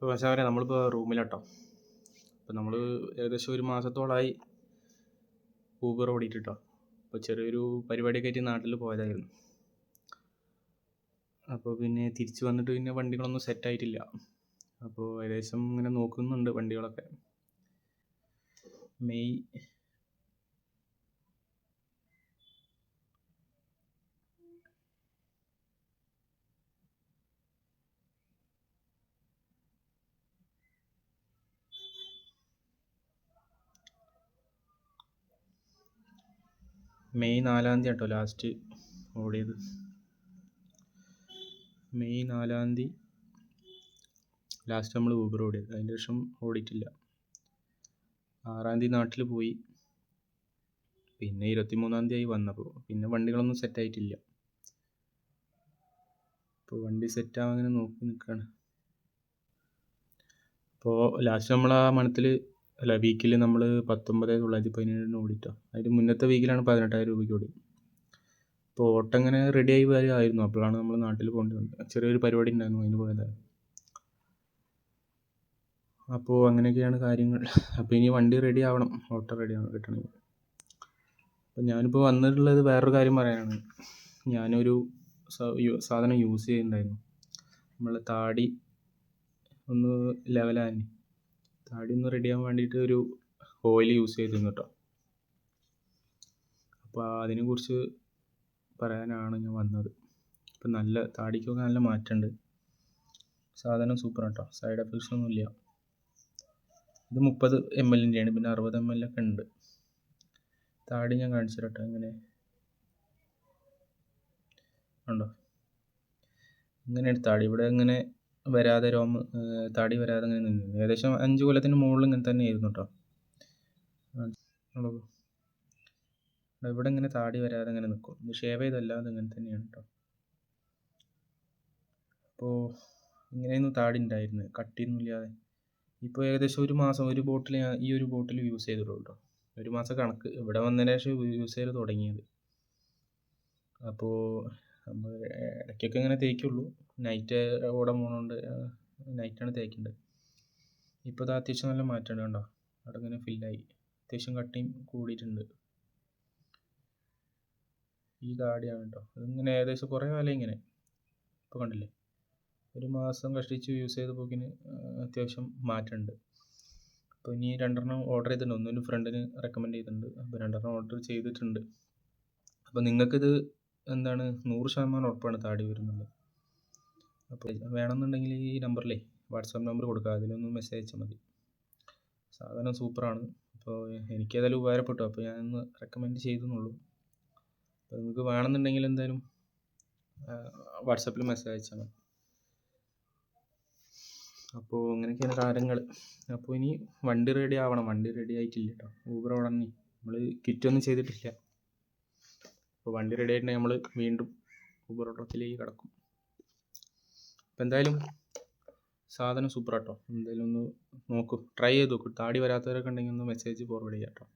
ഇപ്പോൾ പക്ഷേ അവരെ നമ്മളിപ്പോൾ റൂമിലാട്ടോ. അപ്പോൾ നമ്മൾ ഏകദേശം ഒരു മാസത്തോളമായി ഊബർ ഓടിയിട്ട് കേട്ടോ അപ്പോൾ ചെറിയൊരു പരിപാടിയൊക്കെ ആയിട്ട് നാട്ടിൽ പോയതായിരുന്നു. അപ്പോൾ പിന്നെ തിരിച്ച് വന്നിട്ട് പിന്നെ വണ്ടികളൊന്നും സെറ്റ് ആയിട്ടില്ല. അപ്പോൾ ഏകദേശം ഇങ്ങനെ നോക്കുന്നുണ്ട് വണ്ടികളൊക്കെ. മെയ് മെയ് നാലാം തീയതി കേട്ടോ ലാസ്റ്റ് ഓടിയത്. മെയ് നാലാം തീയതി ലാസ്റ്റ് നമ്മൾ ഊബർ ഓടിയത്. അതിന്റെ ശേഷം ഓടിയിട്ടില്ല. ആറാം തീയതി നാട്ടിൽ പോയി. പിന്നെ ഇരുപത്തി മൂന്നാം തീയതി വന്നപ്പോൾ പിന്നെ വണ്ടികളൊന്നും സെറ്റായിട്ടില്ല ഇപ്പോൾ വണ്ടി സെറ്റാവാൻ ഇങ്ങനെ നോക്കി നിൽക്കുകയാണ് അപ്പോൾ ലാസ്റ്റ് നമ്മൾ ആ മണത്തിൽ അല്ല വീക്കിൽ നമ്മൾ പത്തൊമ്പത് തൊള്ളായിരത്തി പതിനേഴിന് ഓടിട്ടോ. അതിന് മുന്നത്തെ വീക്കിലാണ് പതിനെട്ടായിരം രൂപയ്ക്ക് ഓടി. അപ്പോൾ ഓട്ടം ഇങ്ങനെ റെഡിയായി വരുമായിരുന്നു അപ്പോഴാണ് നമ്മൾ നാട്ടിൽ പോകേണ്ടി വന്നത് ചെറിയൊരു പരിപാടി ഉണ്ടായിരുന്നു അതിന് പോയതാണ് അപ്പോൾ അങ്ങനെയൊക്കെയാണ് കാര്യങ്ങൾ. അപ്പോൾ ഇനി വണ്ടി റെഡി ആവണം. ഓട്ടോ റെഡി ആവണം കിട്ടണമെങ്കിൽ. അപ്പോൾ ഞാനിപ്പോൾ വന്നിട്ടുള്ളത് വേറൊരു കാര്യം പറയാനാണ്. ഞാനൊരു സാധനം യൂസ് ചെയ്യുന്നുണ്ടായിരുന്നു. നമ്മൾ താടി ഒന്ന് ലെവലാൻ താടി ഒന്ന് റെഡിയാകാൻ വേണ്ടിയിട്ട് ഒരു ഓയിൽ യൂസ് ചെയ്തിരുന്നു കേട്ടോ അപ്പോൾ അതിനെക്കുറിച്ച് പറയാനാണ് ഞാൻ വന്നത്. ഇപ്പം നല്ല താടിക്കൊക്കെ നല്ല മാറ്റമുണ്ട് സാധനം സൂപ്പർ കേട്ടോ സൈഡ് എഫക്ട്സ് ഒന്നുമില്ല ഇത് മുപ്പത് എം എല്ലിന്റെയാണ് പിന്നെ അറുപത് എം ഒക്കെ ഉണ്ട്. താടി ഞാൻ കാണിച്ചു കേട്ടോ ഇങ്ങനെ ഉണ്ടോ? ഇങ്ങനെയാണ് താടി. ഇവിടെ ഇങ്ങനെ വരാതെ രോമ താടി വരാതെ ഇങ്ങനെ നിന്നു ഏകദേശം അഞ്ച് കൊല്ലത്തിന് മുകളിൽ ഇങ്ങനെ തന്നെ ആയിരുന്നു കേട്ടോ ഇവിടെ ഇങ്ങനെ താടി വരാതെ ഇങ്ങനെ നിൽക്കും ഷേവ് ചെയ്തല്ലാതെ ഇങ്ങനെ തന്നെയാണ് കേട്ടോ അപ്പോൾ ഇങ്ങനെയൊന്നും താടി ഉണ്ടായിരുന്നത്. കട്ടിയൊന്നുമില്ലാതെ ഇപ്പോൾ ഏകദേശം ഒരു മാസം ഒരു ബോട്ടിൽ ഞാൻ ഈ ഒരു ബോട്ടിൽ യൂസ് ചെയ്തിട്ടുള്ളൂ കേട്ടോ ഒരു മാസം കണക്ക്. ഇവിടെ വന്നതിന് ശേഷം യൂസ് ചെയ്ത് തുടങ്ങിയത്. അപ്പോൾ നമ്മൾ ഇടയ്ക്കൊക്കെ ഇങ്ങനെ തേക്കുള്ളൂ. നൈറ്റ് ഓടാൻ പോകണോണ്ട് നൈറ്റാണ് തേക്കേണ്ടത്. ഇപ്പോൾ അത് അത്യാവശ്യം നല്ല മാറ്റമുണ്ട് കണ്ടോ? അവിടെ ഇങ്ങനെ ഫില്ലായി അത്യാവശ്യം കട്ടിയും കൂടിയിട്ടുണ്ട്. ഈ താടിയാണ് കേട്ടോ. ഇതിങ്ങനെ ഏകദേശം കുറേ കാലം ഇങ്ങനെ. ഇപ്പോൾ കണ്ടില്ലേ? ഒരു മാസം കഷ്ടിച്ച് യൂസ് ചെയ്ത പോക്കിന് അത്യാവശ്യം മാറ്റമുണ്ട്. അപ്പോൾ ഇനി രണ്ടെണ്ണം ഓർഡർ ചെയ്തിട്ടുണ്ട്. ഒന്നൊരു ഫ്രണ്ടിന് റെക്കമെൻഡ് ചെയ്തിട്ടുണ്ട്. അപ്പോൾ രണ്ടെണ്ണം ഓർഡർ ചെയ്തിട്ടുണ്ട്. അപ്പോൾ നിങ്ങൾക്കിത് എന്താണ് നൂറ് ശതമാനം ഉറപ്പാണ് താടി വരുന്നത്. അപ്പോൾ വേണമെന്നുണ്ടെങ്കിൽ ഈ നമ്പറിലേ വാട്സാപ്പ് നമ്പർ കൊടുക്കുക അതിലൊന്ന് മെസ്സേജ് അയച്ചാൽ മതി. സാധനം സൂപ്പറാണ് അപ്പോൾ എനിക്കേതായാലും ഉപകാരപ്പെട്ടു. അപ്പോൾ ഞാനൊന്ന് റെക്കമെൻഡ് ചെയ്തെന്നുള്ളൂ. അപ്പോൾ നിങ്ങൾക്ക് വേണമെന്നുണ്ടെങ്കിൽ എന്തായാലും വാട്സാപ്പിൽ മെസ്സേജ് അയച്ചാൽ മതി. അപ്പോൾ അങ്ങനെയൊക്കെയാണ് കാര്യങ്ങൾ അപ്പോൾ ഇനി വണ്ടി റെഡി ആവണം. വണ്ടി റെഡി ആയിട്ടില്ല കേട്ടോ ഊബർ ഉടനെ നമ്മൾ കിറ്റൊന്നും ചെയ്തിട്ടില്ല. അപ്പോൾ വണ്ടി റെഡി ആയിട്ടുണ്ടെങ്കിൽ നമ്മൾ വീണ്ടും ഊബർ ഓട്ടത്തിലേക്ക് കിടക്കും. അപ്പോൾ എന്തായാലും സാധനം സൂപ്പർ കേട്ടോ എന്തായാലും ഒന്ന് നോക്കൂ. ട്രൈ ചെയ്ത് നോക്കൂ. താടി വരാത്തവരൊക്കെ ഉണ്ടെങ്കിൽ ഒന്ന് മെസ്സേജ് ഫോർവേഡ് ചെയ്യാം കേട്ടോ